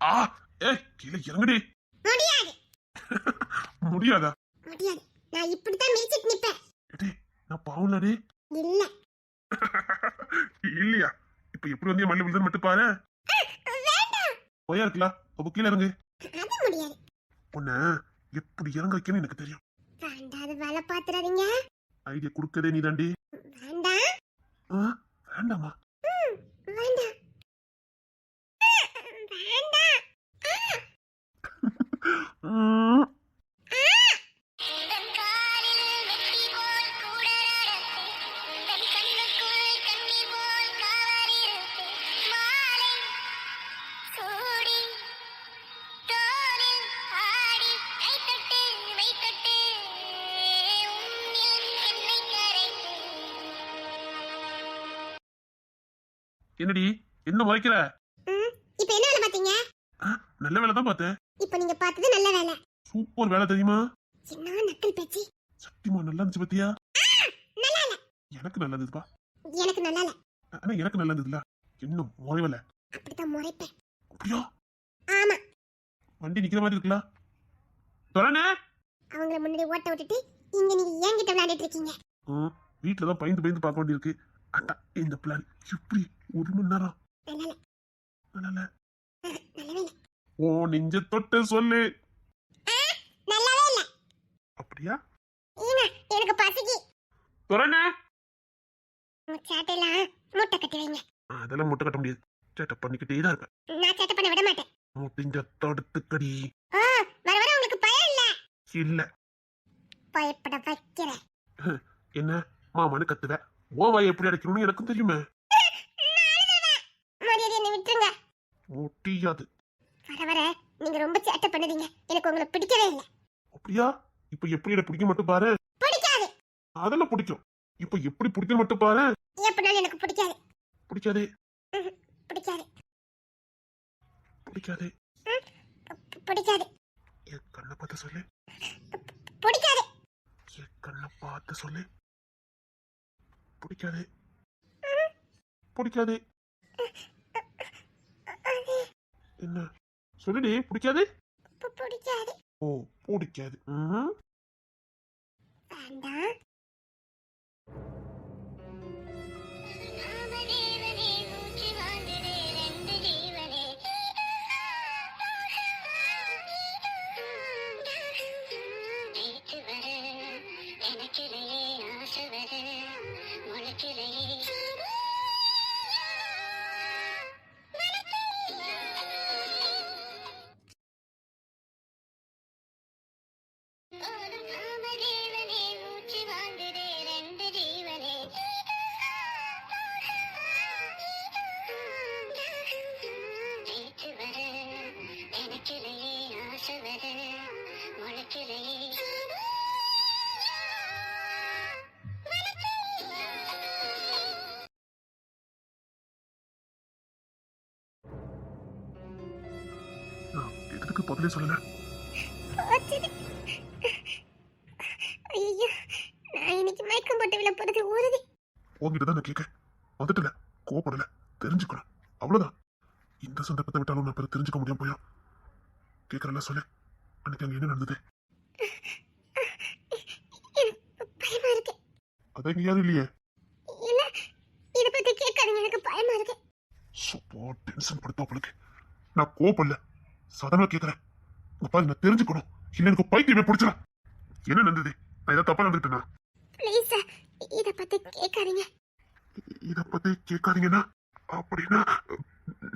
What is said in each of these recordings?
ஆ ஏ கீழே இறங்குடி. முடியாது. முடியாதா? முடியாது. நான் இப்படித்தான் மிதிச்சிட்டு நிப்பேன். டேய் நான் பாவம்லடி இல்ல. இல்லையா? இப்ப எப்படி வந்து மல்லி விழுந்து மட்டும் பாரு. வேண்டாம். போயா இருக்கலாம். அப்ப கீழே இறங்கு. அது முடியாது. உன்னை எப்படி இறங்க வைக்கணும்னு எனக்கு தெரியும். வேண்டாம் வேலை பாத்துறாதீங்க ஐடியா கொடுக்கதே நீ தாண்டி வேண்டாம்? வேண்டாமா. வேண்டாம் வேண்டாம். என்னடி என்ன மறைக்கிற? ம், இப்ப என்ன வேலை பாத்தீங்க நல்ல வேலை தான் பார்த்தேன். இப்ப நீங்க பார்த்தது நல்ல வேலை. சூப்பர் வேலை தெரியுமா? என்ன நக்கல் பேச்சு. சத்தியமா நல்லா இருந்துச்சு பத்தியா? நல்லா இல்ல எனக்கு நல்லா இருந்ததுப்பா எனக்கு நல்லா இல்ல ஆனா எனக்கு நல்லா இருந்ததுல இன்னும் முறைவல அப்படித்தான் முறைப்பேன். அப்படியா? ஆமா. வண்டி நிக்கிற மாதிரி இருக்குல்ல? தொடனே அவங்கள முன்னாடி ஓட்ட விட்டுட்டு இங்க நீங்க என்கிட்ட விளையாடிட்டு இருக்கீங்க. வீட்டுல தான் பயந்து பயந்து பார்க்க வேண்டியிருக்கு. அதான் இந்த பிளான் எப்படி ஒரு மணி நேரம். நல்லா இல்ல நல்லா அஹ், நல்லாவே இல்ல. ஓ நெஞ்ச தொட்டு சொல்லு. நல்லாவே இல்ல. அப்படியா? ஏங்க எனக்கு பசிக்கு. மூட்டை கட்டி வைங்க. அதெல்லாம் முட்டை கட்ட முடியாது. சேட்டை பண்ணிக்கிட்டே தான் இருப்பேன். நான் சேட்டை பண்ண விட மாட்டேன். முடிஞ்ச தடுத்துக்கடி ஆ, வர வர உங்களுக்கு பயம் இல்ல? இல்ல. பயப்பட வைக்கிறேன் என்ன? மாமான்னு கத்துவ. ஓ வாய் எப்படி அடைக்கணும்னு எனக்கும் தெரியுமே. மரியாதை என்னை விட்டுருங்க. முடியாது வர வர நீங்க ரொம்ப சேட்டை பண்ணுதீங்க. எனக்கு உங்களை பிடிக்கவே இல்லை. அப்படியா? இப்ப எப்படி எனக்கு பிடிக்க மட்டும் பாரு. பிடிக்காது. அதெல்லாம் பிடிக்கும். இப்ப எப்படி பிடிக்கும் மட்டும் பாரு. எப்படினாலும் எனக்கு பிடிக்காது. பிடிக்காதே. பிடிக்காது. பிடிக்காதே. பிடிக்காது. என் கண்ணை பார்த்து சொல்லு. பிடிக்காது. என் கண்ணை பார்த்து சொல்லு. பிடிக்காதே. பிடிக்காதே. என்ன? சொல்லுடி பிடிக்காதே? பிடிக்காது. ஓ பிடிக்காது. வேண்டாம். நான் எதுக்கு பதிலே சொல்லல. ஐயோ நான் இன்னைக்கு மயக்கம் போட்டு விழ போறது உறுதி. உங்ககிட்ட தான் நான் கேட்க. வந்துட்டல. கோபப்படல தெரிஞ்சுக்கணும். அவ்வளவுதான். இந்த சந்தர்ப்பத்தை விட்டாலும் நான் பிறகு தெரிஞ்சுக்க முடியாம போயிடும் கேட்கறல சொல்லு. அன்னைக்கு அங்க என்ன நடந்தது? இங்க யாரும் இல்லையே. இல்ல இத பத்தி கேட்காதீங்க. எனக்கு பயமா இருக்கு. டென்ஷன் படுத்த உங்களுக்கு நான் சாதாரண கேட்கறேன் உங்க பாரு நான் தெரிஞ்சுக்கணும். இல்ல எனக்கு பைத்தியமே பிடிச்சா என்ன நடந்தது நான் ஏதாவது தப்பா நடந்துட்டேனா? ப்ளீஸ் இத பத்தி கேட்காதீங்க. இத பத்தி கேட்காதீங்கன்னா அப்படின்னா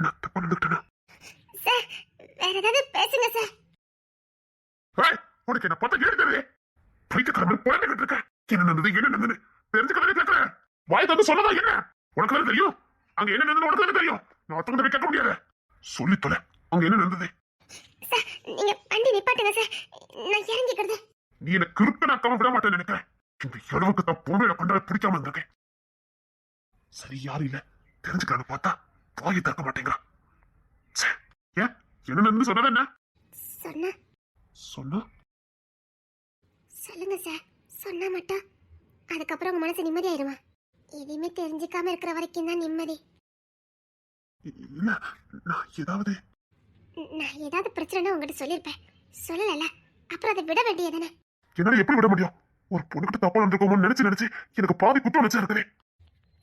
நான் தப்பா நடந்துட்டேனா? சார் வேற ஏதாவது பேசுங்க சார் ஏய், உனக்கு என்ன பார்த்தா கேட்குது பைத்தியக்காரன் புலந்துகிட்டு இருக்க என்ன நடந்தது என்ன நடந்தது தெரிஞ்சுக்கிறதே கேட்கறேன் வாய் தந்து சொல்லதா என்ன? உனக்கு தெரியும்? அங்க என்ன நடந்தது உனக்கு தெரியும்? நான் ஒருத்தவங்க போய் கேட்க முடியாது. சொல்லி தொலை. அங்க என்ன நடந்தது சார் நீங்க வண்டி நிப்பாட்டுங்க சார். நான் இறங்கிக்கிறது. நீ என்ன கிறுக்க நாக்காம விட மாட்டேன்னு நினைக்கிறேன் இந்த அளவுக்கு தான் பொம்பளை பண்ற பிடிக்காம இருந்திருக்கேன். சரி யாரும் இல்ல? தெரிஞ்சுக்கலான்னு பார்த்தா வாயை திறக்க மாட்டேங்கிறான். ஏன்? என்ன சொன்னது என்ன? சொன்னா. சொன்னா? சொல்லுங்க சார் சொன்னா மட்டும். அதுக்கப்புறம் உங்க மனசு நிம்மதியாயிருமா எதையுமே தெரிஞ்சுக்காம இருக்கிற வரைக்கும் தான் நிம்மதி. இ- இல்ல நான் ஏதாவது நான் ஏதாவது பிரச்சனைனா உங்ககிட்ட சொல்லியிருப்பேன் சொல்லலைல்ல அப்புறம் அதை விட வேண்டியதானே என்னால எப்படி விட முடியும்? ஒரு பொண்ணுகிட்ட தப்பா நடந்திருக்கோமோன்னு நினைச்சு நினைச்சு எனக்கு பாதி குற்றம் நினைச்சா இருக்குதே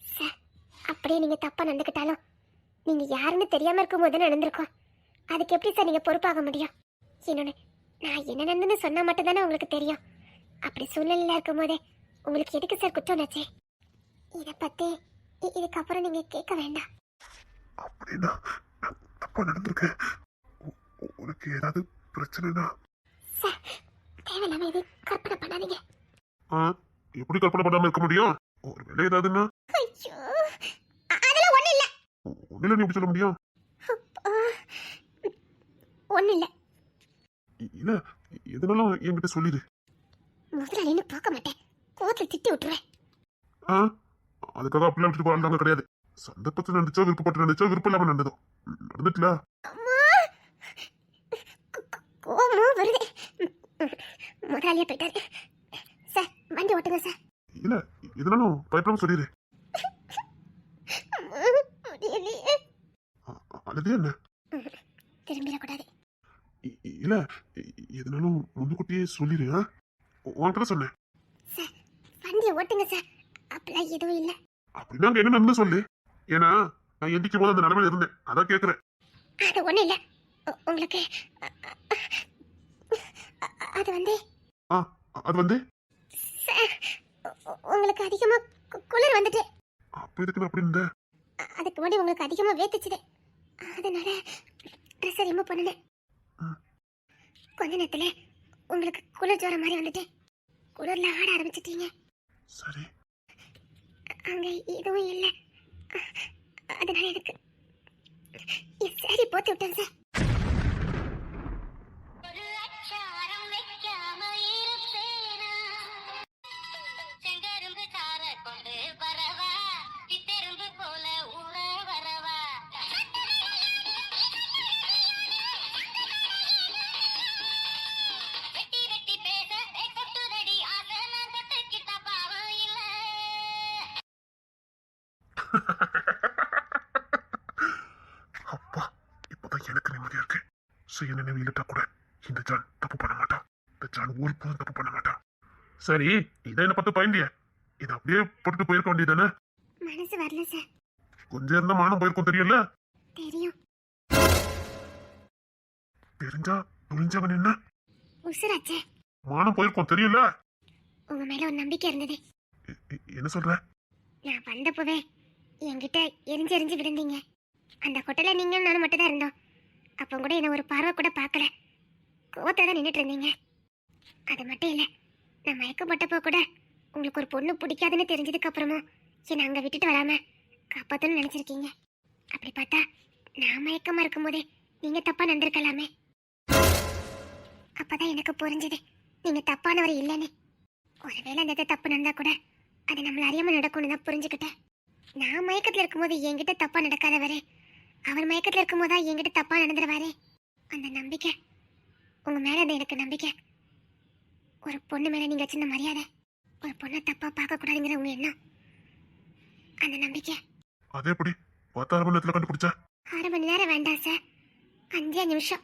சார் அப்படியே நீங்க தப்பா நடந்துக்கிட்டாலும் நீங்க யாருன்னு தெரியாம இருக்கும்போது தானே நடந்திருக்கோம். அதுக்கு எப்படி சார் நீங்க பொறுப்பாக முடியும்? இன்னொன்னு நான் என்ன நடந்துன்னு சொன்னா மட்டும்தானே உங்களுக்கு தெரியும். அப்படி சூழ்நிலையில இருக்கும் போதே உங்களுக்கு எதுக்கு சார் குற்றம் வச்சே இதை பத்தி இதுக்கப்புறம் நீங்க கேட்க வேண்டாம். அப்படின்னா தப்பா நடந்திருக்கேன். உனக்கு ஏதாவது பிரச்சனைனா? தேவையில்லாம இது கற்பனை பண்ணாதீங்க. ஆ, எப்படி கற்பனை பண்ணாம இருக்க முடியும்? ஒரு வேலை ஏதாவதுன்னா அதெல்லாம் ஒண்ணும் இல்ல. ஒன்னில நீ எப்படி சொல்ல முடியும்? ஒண்ணும் இல்ல. இல்ல எதுனாலும் என்கிட்ட சொல்லிடு முதலாளின்னு பார்க்க மாட்டேன். கோத்துல திட்டி விட்டுருவேன் ஆ அதுக்காக அப்படிலாம் விட்டுட்டு வாழ்ந்தாங்க கிடையாது. சந்தர்ப்பத்தில் நடந்துச்சோ விருப்பப்பட்டு நடந்துச்சோ விருப்பம் இல்லாம நடந்ததோ நடந்துட்டுல அம்மா கோ- கோ- கோவமும் வருது. முதலாளியா போயிட்டாரு. சார் வண்டி ஓட்டுங்க சார். இல்ல எதுனாலும் பயப்படாம சொல்லிடு. அம்மா, முடியலையே. அ- அ- அல்லது என்ன? திரும்பிடக்கூடாது. இல்ல எதுனாலும் முன்னுக்கூட்டியே சொல்லிடு உன்கிட்ட சொன்னேன். சார் வண்டியை ஓட்டுங்க சார். அப்படிலாம் எதுவும் இல்லை. அப்படின்னா என்ன நடந்து சொல்லு. ஏன்னா நான் எந்திக்கும் போது அந்த நிலைமையில இருந்தேன். அதான் கேக்குறேன். அது இல்லை. உங்களுக்கு அது வந்து ஆ அது வந்து? உங்களுக்கு அதிகமா குளிர் வந்துட்டு. அப்ப இதுக்கு நான் அப்படி இருந்த? அதுக்கு முன்னாடி உங்களுக்கு அதிகமா வேத்துச்சுது. அதனால ட்ரெஸ் ரிமூவ் பண்ணினேன். கொஞ்ச நேரத்துல உங்களுக்கு குளிர் ஜுரம் மாதிரி வந்துட்டு. குளிர்ல ஆட ஆரம்பிச்சிட்டீங்க. சரி. அங்க எதுவும் இல்லை. அதனால எனக்கு என் சாரி போட்டு விட்டேன் சார். எனக்கு நிம்மதியா இருக்கு. சுய நினைவு இல்லட்டா கூட இந்த ஜான் தப்பு பண்ண மாட்டான் இந்த ஜான் ஒரு போதும் தப்பு பண்ண மாட்டான் சரி இதை என்ன பார்த்து பயந்திய. இதை அப்படியே போட்டுட்டு போயிருக்க வேண்டியதானே மனசு வரல சார். கொஞ்சம் இருந்தா மானம் போயிருக்கும் தெரியல தெரியும். தெரிஞ்சா புரிஞ்சவன் என்ன? உசுராச்சே. மானம் போயிருக்கும் தெரியல உங்க மேல ஒரு நம்பிக்கை இருந்தது. என்ன சொல்ற? நான் வந்தப்பவே என்கிட்ட எரிஞ்சு எரிஞ்சு விழுந்தீங்க. அந்த கொட்டையில நீங்க நானும் மட்டும் தான் இருந்தோம். அப்போ கூட என்ன ஒரு பார்வை கூட பார்க்கல. கோவத்தை தான் நின்றுட்டு இருந்தீங்க அது மட்டும் இல்லை நான் மயக்கப்பட்டப்போ கூட உங்களுக்கு ஒரு பொண்ணு பிடிக்காதுன்னு தெரிஞ்சதுக்கு அப்புறமும் என்னை அங்கே விட்டுட்டு வராம காப்பாற்றணும்னு நினச்சிருக்கீங்க. அப்படி பார்த்தா நான் மயக்கமாக இருக்கும்போதே நீங்கள் தப்பாக நடந்திருக்கலாமே. அப்பதான் எனக்கு புரிஞ்சது நீங்கள் தப்பானவர் இல்லைன்னு. ஒருவேளை அந்த இதை தப்பு நடந்தால் கூட அது நம்மள அறியாமல் நடக்கும்னு தான் புரிஞ்சுக்கிட்டேன். நான் மயக்கத்தில் இருக்கும்போது என்கிட்ட தப்பாக நடக்காதவரே அவர் மயக்கத்துல இருக்கும்போது என்கிட்ட தப்பா நடந்துருவாரே. அந்த நம்பிக்கை உங்க மேல அந்த எனக்கு நம்பிக்கை. ஒரு பொண்ணு மேல நீங்க வச்சிருந்த மரியாதை ஒரு பொண்ணை தப்பா பார்க்க கூடாதுங்கிற உங்க எண்ணம். அந்த நம்பிக்கை. அதே எப்படி? பத்தாறு மணி நேரத்துல கண்டுபிடிச்ச? அரை மணி நேரம் வேண்டாம் சார் அஞ்சே நிமிஷம்.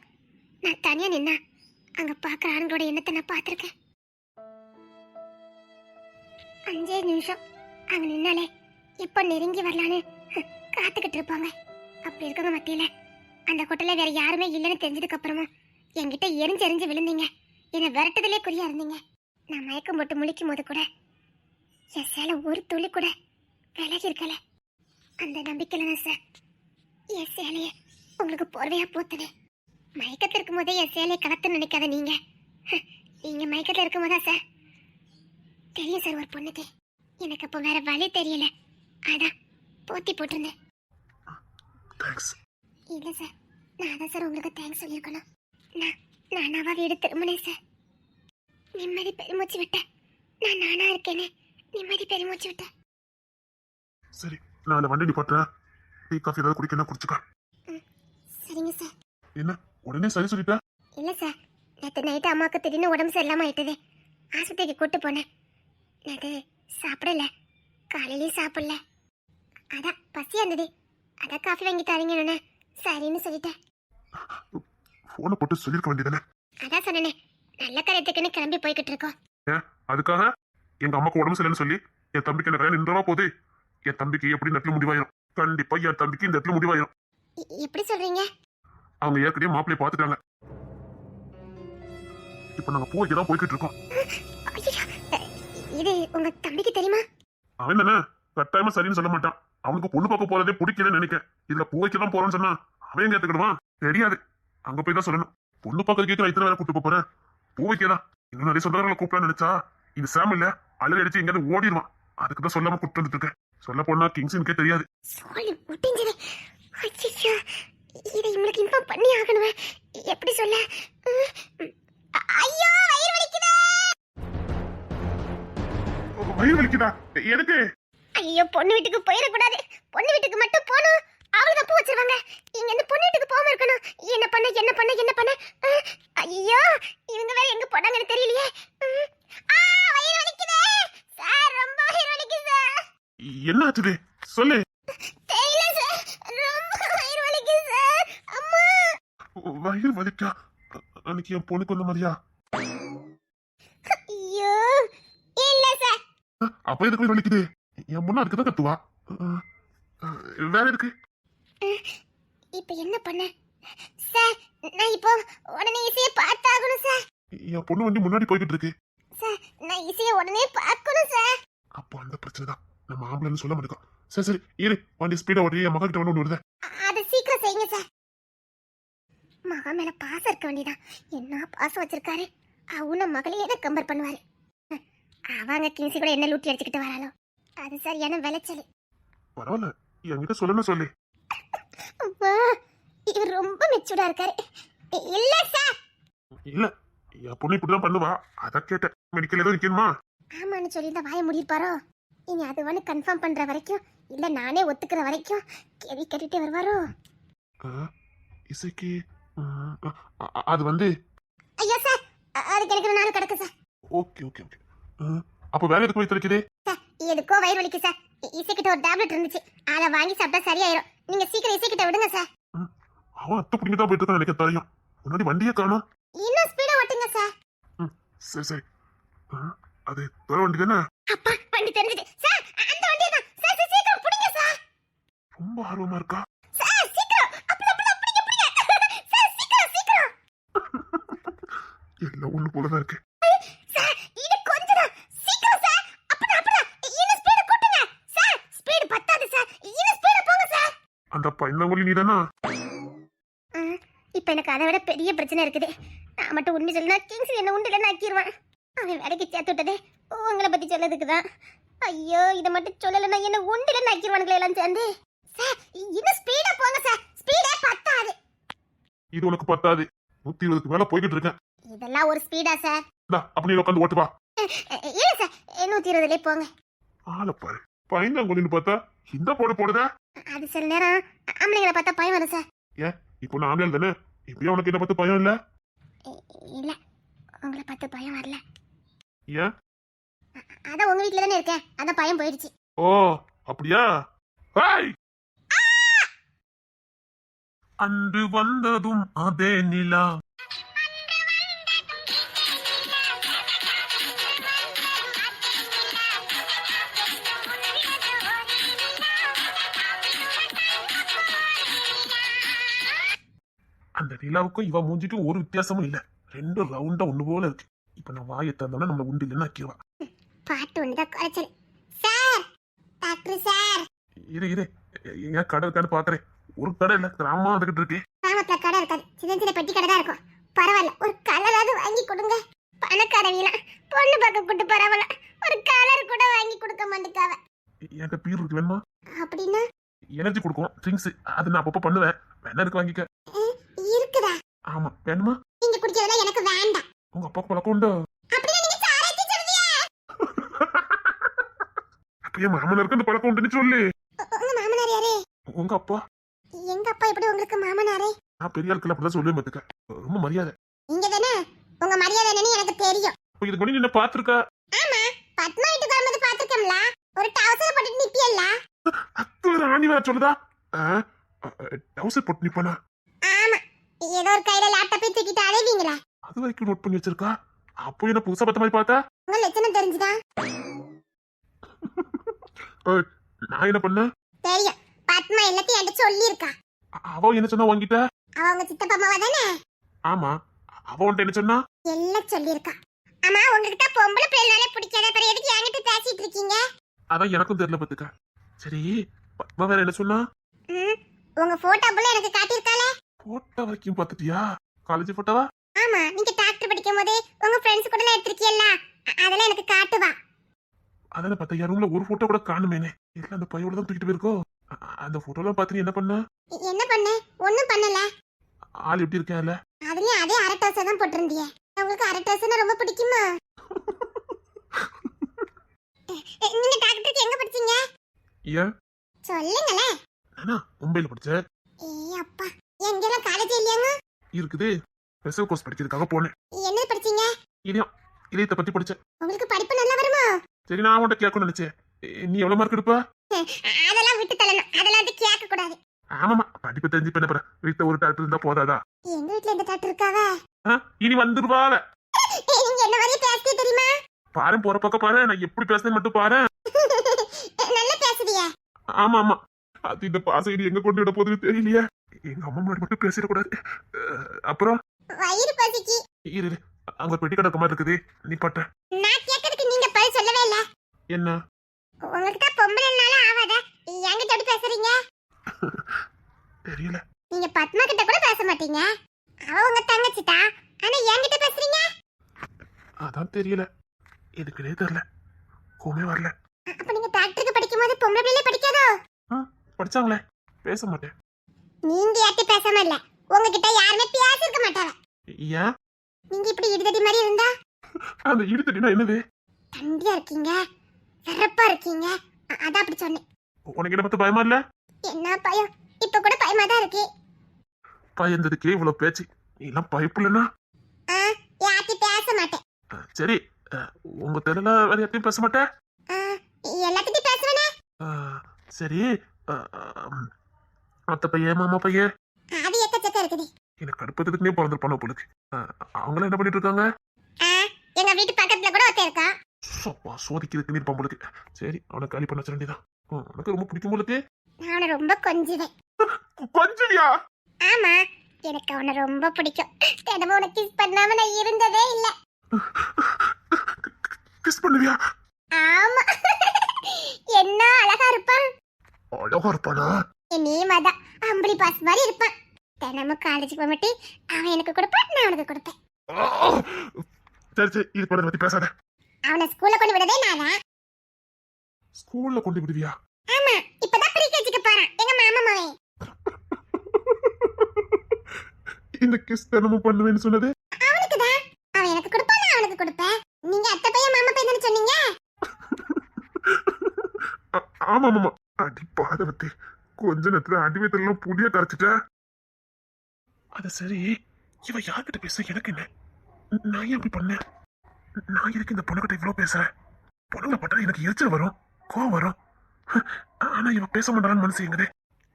நான் தனியா நின்னா அங்க பார்க்குற ஆண்களோட எண்ணத்தை நான் பார்த்துருக்கேன். அஞ்சே நிமிஷம். அங்க நின்னாலே எப்போ நெருங்கி வரலான்னு காத்துக்கிட்டு இருப்பாங்க. அப்படி இருக்கவங்க மத்தியில அந்த குட்டையில் வேற யாருமே இல்லைன்னு தெரிஞ்சதுக்கு அப்புறமும் என்கிட்ட எரிஞ்சு எரிஞ்சு விழுந்தீங்க. என்னை விரட்டுதலே குறியா இருந்தீங்க. நான் மயக்கம் போட்டு முழிக்கும் போது கூட என் சேலை ஒரு துளி கூட விலகி இருக்கல. அந்த நம்பிக்கையில தான் சார் என் சேலைய உங்களுக்கு போர்வையா போத்துனேன் மயக்கத்தில் இருக்கும்போதே என் சேலையை கலத்து நினைக்காத நீங்க. ஹ, நீங்க மயக்கத்தில் இருக்கும்போதா சார்? தெரியும் சார் ஒரு பொண்ணுக்கு. எனக்கு அப்போ வேற வழி தெரியல. அதான் போத்தி போட்டிருந்தேன். தேங்க்ஸ் இல்ல சார். நான் தான் சார் உங்களுக்கு தேங்க்ஸ் சொல்லியிருக்கணும். நான் நான் நாவா வீடு திரும்பினேன் சார். நிம்மதி பெருமூச்சு விட்டேன். நான் நானா இருக்கேனே. நிம்மதி பெருமூச்சு விட்டேன். சரி நான் அந்த வண்டி நிப்பாட்டுறேன் டீ காஃபி ஏதாவது குடிக்கணும் குடிச்சுக்க. சரிங்க சார். என்ன? உடனே சரி சொல்லிட்ட? இல்ல சார். நேற்று நைட்டு அம்மாவுக்கு திடீர்னு உடம்பு சரியில்லாம ஆயிட்டது. ஆஸ்பத்திரிக்கு கூட்டு போனேன். நேற்று சாப்பிடல. காலையிலயும் சாப்பிடல. அதான் பசியா இருந்தது அதான் காஃபி வாங்கி தரீங்கன்னு சரின்னு சொல்லிட்டேன். போனை போட்டு சொல்லிருக்க வேண்டியதானே அதான் சொன்னேனே. நல்ல காரியத்துக்குன்னு கிளம்பி போய்கிட்டு இருக்கோம். அதுக்காக? எங்க அம்மாக்கு உடம்பு சரியில்லைன்னு சொல்லி என் தம்பிக்கு என்ன கல்யாணம் நின்றவா போகுது என் தம்பிக்கு எப்படி இந்த இடத்துல முடிவாயிரும்? கண்டிப்பா என் தம்பிக்கு இந்த இடத்துல முடிவாயிரும். எப்படி சொல்றீங்க? அவங்க ஏற்கனவே மாப்பிள்ளைய பாத்துட்டாங்க இப்ப நாங்க பூவைக்கு தான் போய்கிட்டு இருக்கோம். இது உங்க தம்பிக்கு தெரியுமா? அவன் தானே கட்டாயமா சரின்னு சொல்ல மாட்டான். அவனுக்கு பொண்ணு பார்க்க போறதே பிடிக்கலன்னு நினைக்கிறேன் இதுல பூவைக்கு தான் போறேன்னு சொன்னா அவன் எங்க ஏத்துக்கிடுவான்? தெரியாது. அங்க போய் தான் சொல்லணும். பொண்ணு பார்க்கறதுக்கு நான் இத்தனை வேலை கூட்டு போறேன்? பூவைக்கு தான். இன்னும் நிறைய சொந்தங்களை கூப்பிடலாம்னு நினைச்சா இது சாம் இல்ல. அழுது அடிச்சு எங்கேயாவது ஓடிடுவான். அதுக்கு தான் சொல்லாம கூப்பிட்டு வந்துட்டு இருக்கேன். சொல்ல போனா கிங்ஸுக்கே தெரியாது. இதை இவங்களுக்கு இன்ஃபார்ம் பண்ணி ஆகணுமே. எப்படி சொல்ல? ஐயோ வயிறு வலிக்குதே. வயிறு வலிக்குதா? எனக்கு ஐயோ பொண்ணு வீட்டுக்கு போயிடக்கூடாது. பொண்ணு வீட்டுக்கு மட்டும் போகணும் அவளுக்கு பூ வச்சிருவாங்க. இங்க இருந்து பொண்ணு வீட்டுக்கு போகாம இருக்கணும். என்ன பண்ண என்ன பண்ண என்ன பண்ண? ஐயோ இவங்க வேற எங்க போனாங்கன்னு தெரியலையே. என்ன ஆச்சுது சொல்லு. தெரியல சார் ரொம்ப வயிறு வலிக்குது சார். அம்மா. வயிறு வலிக்கா? அன்னைக்கு என் பொண்ணுக்கு வந்த மாதிரியா? ஐயோ இல்ல சார். அப்ப எதுக்கு வலிக்குது? என் பொண்ணு அதுக்கு தான் கத்துவா. வேற இருக்கு இப்போ என்ன பண்ண? சார் நான் இப்போ உடனே இசையை பார்த்தாகணும் சார். என் பொண்ணு வண்டி முன்னாடி போய்கிட்டு இருக்கு. சார் நான் இசையை உடனே பார்க்கணும் சார். அப்போ அந்த பிரச்சனை தான். நம்ம ஆம்பளைன்னு சொல்ல மாட்டோம் சரி சரி இரு வண்டி ஸ்பீடா ஓட்டி என் மகன் கிட்ட வந்து ஒன்று வருது அதை சீக்கிரம் செய்யுங்க சார். மகா மேல பாசம் இருக்க வேண்டியதான் என்ன பாசம் வச்சிருக்காரு? அவன மகளையே தான் கம்பேர் பண்ணுவாரு? அவங்க கிங்சி கூட என்ன லூட்டி அடிச்சுக்கிட்டு வராளோ? அது சரியான விளைச்சல். பரவாயில்ல என்கிட்ட சொல்லணும் சொல்லு. இவர் ரொம்ப மெச்சூர்டா இருக்காரு. இல்ல சார் இல்ல என் பொண்ணு இப்படிதான் பண்ணுவா. அத கேட்டேன். மெடிக்கல் ஏதோ இருக்கணுமா ஆமான்னு சொல்லி இந்த வாய முடிப்பாரோ இனி அது வந்து கன்ஃபார்ம் பண்ற வரைக்கும் இல்ல நானே ஒத்துக்கிற வரைக்கும் கேள்வி கேட்டுட்டே வருவாரோ? இசைக்கு அது வந்து? ஐயா சார் அ- அதுக்கு எனக்கு ஒரு நாள் கிடக்கு சார் ஓகே ஓகே ஓகே. அப்ப வேற எதுக்கு போய் தெரிக்குது எதுக்கோ வயிறு வலிக்கு சார். இசைக்கிட்ட ஒரு டேப்லெட் இருந்துச்சு. அதை வாங்கி சாப்பிட்டா சரியாயிரும். நீங்க சீக்கிரம் இசைக்கிட்ட விடுங்க சார். அவன் அத்தை பிடிங்க தான் போயிட்டு இருக்கான் எனக்கு தெரியும். முன்னாடி வண்டியே காணும். இன்னும் ஸ்பீடா ஓட்டுங்க சார். சரி சரி. அது தர வண்டி தானே அப்பா வண்டி தெரிஞ்சுது. சார் அந்த வண்டியை தான். சார் சீக்கிரம் பிடிங்க சார். ரொம்ப ஆர்வமா இருக்கா? எல்லாம் ஒண்ணு போலதான் இருக்கு சார் இது கொஞ்சம் தான். சீக்கிரம் சார் அப்பதான் அப்பதான் இன்னும் ஸ்பீடு கூட்டுங்க சார் ஸ்பீடு பத்தாது சார் இன்னும் ஸ்பீடு போங்க சார் அந்த பையன்தாங்கொல்லி நீ தானா இப்போ எனக்கு அதை விட பெரிய பிரச்சனை இருக்குது. நான் மட்டும் உண்மை சொல்லினா கிங்ஸ் என்ன உண்டு இல்லைன்னு ஆக்கிடுவான் அவன் வேலைக்கு சேர்த்து விட்டதே. உங்களை பத்தி சொல்லதுக்கு தான் ஐயோ இதை மட்டும் சொல்லலைன்னா என்ன உண்டு இல்லைன்னு ஆக்கிடுவானுங்களே எல்லாம் சேர்ந்து. சார் இன்னும் ஸ்பீடா போங்க சார். ஸ்பீடே பத்தாது. இது உனக்கு பத்தாது. நூத்தி இருபதுக்கு மேல போய்கிட்டு இருக்கேன். இதெல்லாம் ஒரு ஸ்பீடா சார். இந்தா, அப்ப நீ உட்காந்து ஓட்டு வா. இல்ல சார்? நூத்தி இருபதுலேயே போங்க. ஆளை பாரு. பையன்தாங்கொல்லின்னு பார்த்தா இந்த போடு போடுதா? அது சில நேரம் ஆம்பளைங்களை பார்த்தா பயம் வரும் சார். இப்போ நான் ஆம்பளை தானே? இப்பயும் உனக்கு என்ன பார்த்து பயம் இல்ல? இல்ல. உங்களை பார்த்து பயம் வரல. ஏன்? அதான் உங்க வீட்ல தானே இருக்கேன். அதான் பயம் போயிடுச்சு. ஓ அப்படியா? ஹாய்! அன்று வந்ததும் அதே நிலா. அந்த நிலாவுக்கும் இவ மூஞ்சிக்கும் ஒரு வித்தியாசமும் இல்ல. ரெண்டும் ரவுண்டா ஒண்ணு போல இருக்கு. இப்ப நான் வாயை தந்தோம்னா நம்மள உண்டு இல்லைன்னு ஆக்கிடுவா பாட்டு ஒண்ணுதான் குறைச்சல். சார்! Doctor sir! இரு இரு. ஏன் கடை இருக்கான்னு பாக்குறேன். ஒரு கடை இல்ல கிராமம் அதுக்கிட்டு இருக்கு. கிராமத்துல கடை இருக்காது. சின்ன சின்ன பெட்டி கடை தான் இருக்கும். பரவாயில்ல ஒரு கலராவது வாங்கி கொடுங்க. பணக்காரவிலாம் பொண்ணு பார்க்க கூட்டு பரவாயில்ல ஒரு கலர் கூட வாங்கி கொடுக்க மாட்டேக்காவ என்கிட்ட பீர் இருக்கு வேணுமா? அப்படின்னா? எனர்ஜி கொடுக்கும் ட்ரிங்க்ஸ் அது நான் அப்பப்போ பண்ணுவேன். வேணா இருக்கு வாங்கிக்க. ஆமா. வேணுமா? நீங்க குடிக்கிறதெல்லாம் எனக்கு வேண்டாம். உங்க அப்பாவுக்கு பழக்கம் உண்டோ? அப்ப என் மாமனாருக்கு அந்த பழக்கம் உண்டுன்னு சொல்லு. உங்க மாமனார் யாரு? உங்க அப்பா. எங்க அப்பா எப்படி உங்களுக்கு மாமனாரே? நான் பெரிய ஆட்கள் அப்படிதான் சொல்லுவேன் பாத்துக்க. ரொம்ப மரியாதை. நீங்க தானே? உங்க மரியாதை என்னன்னு எனக்கு தெரியும். இப்ப இதுக்கு முன்னாடி என்ன பாத்துருக்க? ஆமா. பத்மா வீட்டுக்கு வரும்போது பாத்துக்கம்ல ஒரு டவுசர் போட்டுட்டு நிப்பியல்ல. அத்து ராணி வேற சொல்லுதா? டவுசர் போட்டு நிப்பானா? ஒரு கையில லேப்டாப்பை பண்ணுவீங்களா அது வரைக்கும் நோட் பண்ணி வச்சிருக்கா? அப்போ என்ன புதுசா பார்த்த மாதிரி பார்த்தா? உங்க லட்சணம் தெரிஞ்சுதா? ஏய், நான் என்ன பண்ணேன் தெரியும். பத்மா எல்லாத்தையும் என்கிட்ட சொல்லியிருக்கா. அவ என்ன சொன்னா உன்கிட்ட? அவ உங்க சித்தப்பா அம்மாவா தானே? ஆமா. அவ உன்கிட்ட என்ன சொன்னா? எல்லாம் சொல்லியிருக்கா. ஆமா உங்ககிட்ட பொம்பளை பிள்ளைனாலே பிடிக்காத பிறகு எதுக்கு என்கிட்ட பேசிட்டு இருக்கீங்க? அதான் எனக்கும் தெரியல பாத்துக்க சரி பத்மா வேற என்ன சொன்னா? உங்க போட்டோ புள்ள எனக்கு காட்டியிருக்காளே? போட்டோ வரைக்கும் பாத்துட்டியா காலேஜ் போட்டோவா ஆமா நீங்க டாக்டர் படிக்கும் போது உங்க ஃப்ரெண்ட்ஸ் கூட எடுத்திருக்கீல்ல அதெல்லாம் எனக்கு காட்டுவா அதான பார்த்தா ரூம்ல ஒரு போட்டோ கூட காணுமேனே. இல்ல அந்த பையோட தான் தூக்கிட்டு போயிருக்கோ? அந்த போட்டோலாம் பார்த்து நீ என்ன பண்ண? என்ன பண்ண? ஒண்ணும் பண்ணல. ஆள் எப்படி இருக்கேன் இல்ல அதுலயும் அதே அரட்டோசை தான் போட்டிருந்தியே. உங்களுக்கு அரட்டோசைனா ரொம்ப பிடிக்குமா? நீங்க டாக்டருக்கு எங்க படிச்சீங்க? ஏன்? சொல்லுங்களேன். நானா மும்பைல படிச்சேன். ஏய் அப்பா. எங்கெல்லாம் காலேஜ் இல்லையாங்க? இருக்குது. ஸ்பெஷல் கோர்ஸ் படிக்கிறதுக்காக போனேன். என்ன படிச்சீங்க? இதையும் இதயத்தை பத்தி படிச்சேன். உங்களுக்கு படிப்பு நல்லா வருமா? சரி நான் உன்கிட்ட கேட்கணும்னு நினைச்சேன். நீ எவ்வளவு மார்க் எடுப்ப? அதெல்லாம் விட்டு தள்ளணும். அதெல்லாம் வந்து கேட்க கூடாது ஆமாமா படிப்பு தெரிஞ்சு பண்ண? போற வீட்டுல ஒரு டாக்டர் இருந்தா போதாதா? எங்க வீட்ல இந்த டாக்டர் இருக்காவ? இனி நீங்க என்ன மாதிரி பேசுறீ தெரியுமா? பாரு போற பக்கம் பாரு நான் எப்படி பேசுறேன் மட்டும் பாரு. நல்லா பேசுறியே ஆமா ஆமா அது இந்த பாச இடி எங்க கொண்டு விட போகுதுன்னு தெரியலையே. எங்க அம்மா முன்னாடி மட்டும் பேசிடக்கூடாது. அப்புறம்? வயிறு பசிக்கு. இரு. அங்க ஒரு பெட்டி கிடக்க மாதிரி இருக்குது. நீ பட்ட. நான் கேட்கறதுக்கு நீங்க பதில் சொல்லவே இல்ல. என்ன? உங்களுக்கு தான் பொம்பளைனால ஆவாத. என்கிட்ட எப்படி பேசுறீங்க? தெரியல. நீங்க பத்மா கிட்ட கூட பேச மாட்டீங்க. அவ உங்க தங்கச்சிட்டா ஆனா என்கிட்ட பேசுறீங்க? அதான் தெரியல. எதுக்குனே தெரியல. கோமே வரல. அப்ப நீங்க டாக்டருக்கு படிக்கும் போது பொம்பளை பிள்ளை படிக்காதோ? படிச்சாங்களே? பேச மாட்டேன். நீங்க யார்ட்டி பேசாம இல்ல. உங்ககிட்ட யாருமே பேசிருக்க மாட்டாங்க. ஏன்? நீங்க இப்படி இடுதடி மாதிரி இருந்தா? அந்த இடுத்தடினா என்னது? தண்டியா இருக்கீங்க? சிறப்பா இருக்கீங்க? அதான் அப்படி சொன்னேன். உனக்கு என்ன பத்தி பயமா இல்ல? என்ன பயம்? இப்ப கூட பயமா தான் இருக்கு. பயந்ததுக்கே இவ்வளவு பேச்சு. நீ எல்லாம் பயப்புலன்னா ஆ, யார்ட்டி பேச மாட்டேன். சரி. உங்க தெருல வேற யார்ட்டையும் பேச மாட்டேன் ஆ, எல்லாத்துட்டும் பேசுவேனே சரி. அத்தை பையன் மாமா பையன். அது எக்கச்சக்க இருக்குது. எனக்கு கடுப்பதுக்குனே பிறந்திருப்பானோ பொழுது அவங்களாம் என்ன பண்ணிட்டு இருக்காங்க? எங்க வீட்டு பக்கத்துல கூட ஒருத்தன் இருக்கான். சப்பா சோதிக்கிறதுக்குன்னு இருப்பான் பொழுது சரி அவனை காலி பண்ண வச்சிட வேண்டியதான் உனக்கு ரொம்ப பிடிக்கும் பொழுது நான் ரொம்ப கொஞ்சுவேன். கொஞ்சியா ஆமா எனக்கு அவனை ரொம்ப பிடிக்கும். தினமும் உனக்கு கிஸ் பண்ணாம நான் இருந்ததே இல்ல. கிஸ் பண்ணுவியா? ஆமா. என்ன அழகா இருப்பான். அழகா இருப்பானா நீ மதா அம்பளி பாஸ் மாதிரி இருப்பான். தினமும் காலேஜுக்கு போகமாட்டி அவன் எனக்கு கொடுப்பான் நான் அவனுக்கு கொடுப்பேன்! சரி சரி இது கூட பத்தி பேசாத. அவனை ஸ்கூல்ல கொண்டு விடதே நானா ஸ்கூல்ல கொண்டு விடுவியா? ஆமா இப்பதான் ப்ரீ கேஜிக்கு போறான். எங்க மாமா மவன் இந்த கிஸ் தினமும் பண்ணுவேன்னு சொன்னது? அவனுக்கு தான். அவன் எனக்கு கொடுப்பான் நான் அவனுக்கு கொடுப்பேன். நீங்க அத்தை பையன் மாமா பையன் சொன்னீங்க? ஆமா ஆமா அடி பாதவத்தி கொஞ்ச நேரத்துல அடிவயத்தெல்லாம் புளிய கரைச்சிட்ட? அது சரி இவ யார்கிட்ட பேச எனக்கு என்ன? நான் ஏன் அப்படி பண்ணேன்? நான் எதுக்கு இந்த பொண்ணுகிட்ட இவ்வளவு பேசுறேன்? பொண்ணுங்களை பட்டா எனக்கு எரிச்சல் வரும் கோவம் வரும். ஆனா இவ பேச மாட்டான்னு மனசு எங்குது?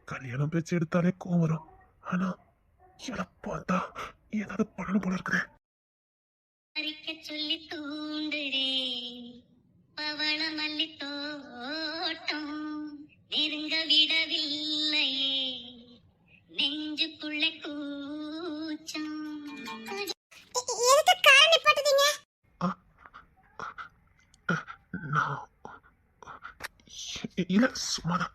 கல்யாணம் பேச்சு எடுத்தாலே கோவம் வரும். ஆனா இவளை பார்த்தா ஏதாவது பண்ணணும் போல இருக்குது. பறிக்க சொல்லி தூண்டுடே பவள மல்லி தோட்டம் நெருங்க விடவில்லையே. நெஞ்சுக்குள்ளே கூச்சம். இல்ல சும்மாதான்.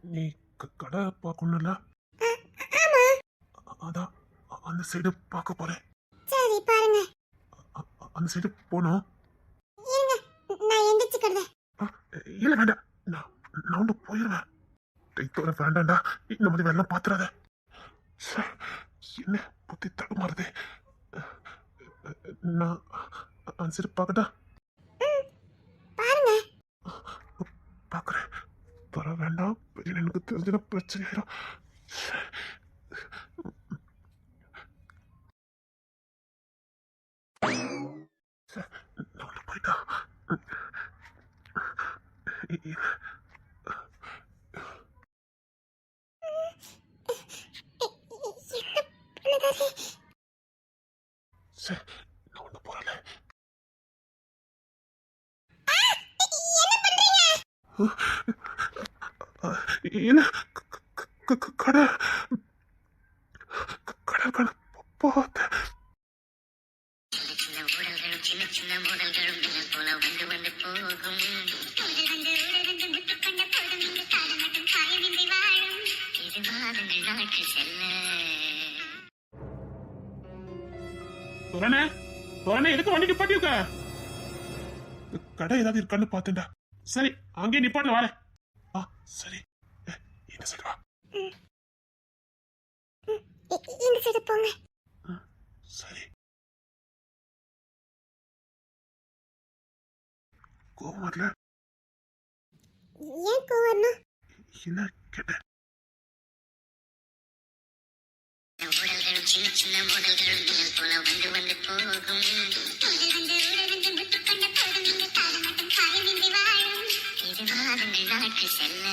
நீ கடை பார்க்கணும்ல? அதான். அந்த சைடு பார்க்க போறேன். சரி பாருங்க. அந்த சைடு போனோம் இருங்க நான் எந்திரிச்சுக்கிறேன் இல்ல வேண்டாம். நான் நான் ஒன்று போயிடுவேன் டைத்தோட வேண்டாம்டா. இந்த மாதிரி வெள்ளம் பாத்துறாத. ச்சே, என்ன புத்தி தடுமாறுது? நான் அந்த சைடு பார்க்கட்டா? பாருங்க. பார்க்குறேன் வர வேண்டாம். எனக்கு தெரிஞ்சிட பிரச்சனை ஆயிரும் ச்சே. ச்சே, நான் உள்ள போயிட்டா என்ன பண்ணுதாரு சரி நான் ஒண்ணு போறல இல்ல க- க- க- க- கடை க- கடற்கரை போத்த சின்ன சின்ன சின்ன மூடல்களும் மின்னல் போல வந்து வந்து போகும். இது மாதங்கள் நாட்கள் செல்ல. துரணே துரணே எதுக்கு வண்டி கடை ஏதாவது இருக்கான்னு பாத்துண்டா சரி அங்கே நிப்பாட்டு வரேன் ஆ சரி. ஏ, இந்த சைடு வா. இ- இந்த சைடு போங்க. சரி. கோவம் வரல ஏன் கோவரணும் என்ன கேட்டேன் ஊடல்களும் சின்ன சின்ன மூடல்களும் மின்னல் போல வந்து வந்து போகும். ஊடல் வந்து ஊடல் வந்து முத்து கொண்ட போதும். இந்த காலம் மட்டும் காயமின்றி வாழும். இது மாதங்கள் நாட்கள் செல்ல.